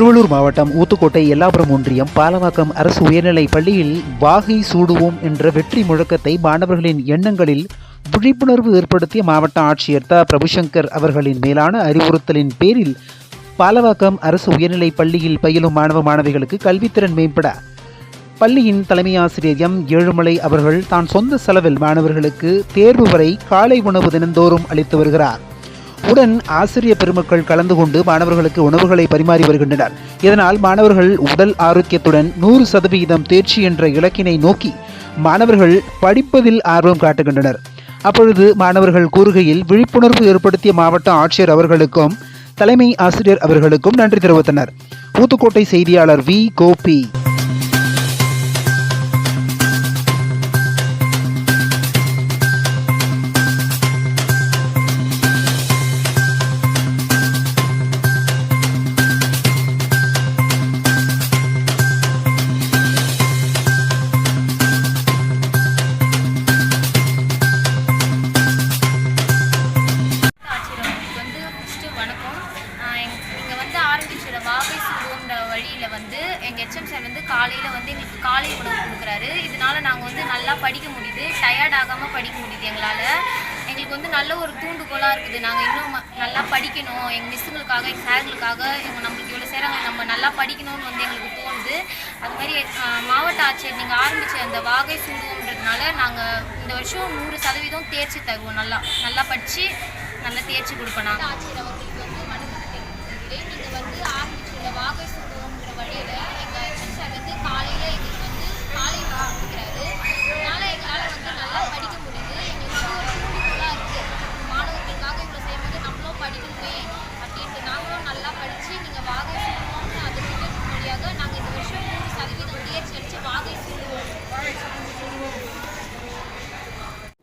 திருவள்ளூர் மாவட்டம் ஊத்துக்கோட்டை எல்லாபுரம் ஒன்றியம் பாலவாக்கம் அரசு உயர்நிலைப் பள்ளியில் வாகை சூடுவோம் என்ற வெற்றி முழக்கத்தை மாணவர்களின் எண்ணங்களில் விழிப்புணர்வு ஏற்படுத்திய மாவட்ட ஆட்சியர் த. பிரபுசங்கர் அவர்களின் மேலான அறிவுறுத்தலின் பேரில் பாலவாக்கம் அரசு உயர்நிலைப் பள்ளியில் பயிலும் மாணவ மாணவிகளுக்கு கல்வித்திறன் மேம்பட பள்ளியின் தலைமை ஆசிரியர் எம். ஏழுமலை அவர்கள் தான் சொந்த செலவில் மாணவர்களுக்கு தேர்வு வரை காலை உணவு தினந்தோறும் அளித்து வருகிறார். உடன் ஆசிரிய பெருமக்கள் கலந்து கொண்டு மாணவர்களுக்கு உணவுகளை பரிமாறி வருகின்றனர். இதனால் மாணவர்கள் உடல் ஆரோக்கியத்துடன் நூறு சதவிகிதம் தேர்ச்சி என்ற இலக்கினை நோக்கி மாணவர்கள் படிப்பதில் ஆர்வம் காட்டுகின்றனர். அப்பொழுது மாணவர்கள் கூறுகையில் விழிப்புணர்வு ஏற்படுத்திய மாவட்ட ஆட்சியர் அவர்களுக்கும் தலைமை ஆசிரியர் அவர்களுக்கும் நன்றி தெரிவித்தனர். ஊத்துக்கோட்டை செய்தியாளர் வி. கோபி. வந்து எங்கள் ஹெச்எம் சார் வந்து காலையில் வந்து எங்களுக்கு காலை உணவு கொடுக்குறாரு. இதனால நாங்கள் வந்து நல்லா படிக்க முடியுது. டயர்ட் ஆகாமல் படிக்க முடியுது எங்களால். எங்களுக்கு வந்து நல்ல ஒரு தூண்டுகோலாக இருக்குது. நாங்கள் இன்னும் நல்லா படிக்கணும். எங்கள் மிஸ்ஸுங்களுக்காக எங்கள் சார்களுக்காக இவங்க நம்மளுக்கு இவ்வளோ செய்கிறாங்க நம்ம நல்லா படிக்கணும்னு வந்து எங்களுக்கு தோணுது. அது மாதிரி மாவட்ட ஆட்சியர் நீங்கள் ஆரம்பித்த அந்த வாகை சூடுவோன்றதுனால நாங்கள் இந்த வருஷம் நூறு சதவீதம் தேர்ச்சி தருவோம். நல்லா நல்லா படித்து நல்லா தேர்ச்சி கொடுப்போம் நாங்கள் ஆட்சியர் அவர்களுக்கு வந்து மனு நீங்கள் வந்து ஆரம்பிச்சுள்ள வாகை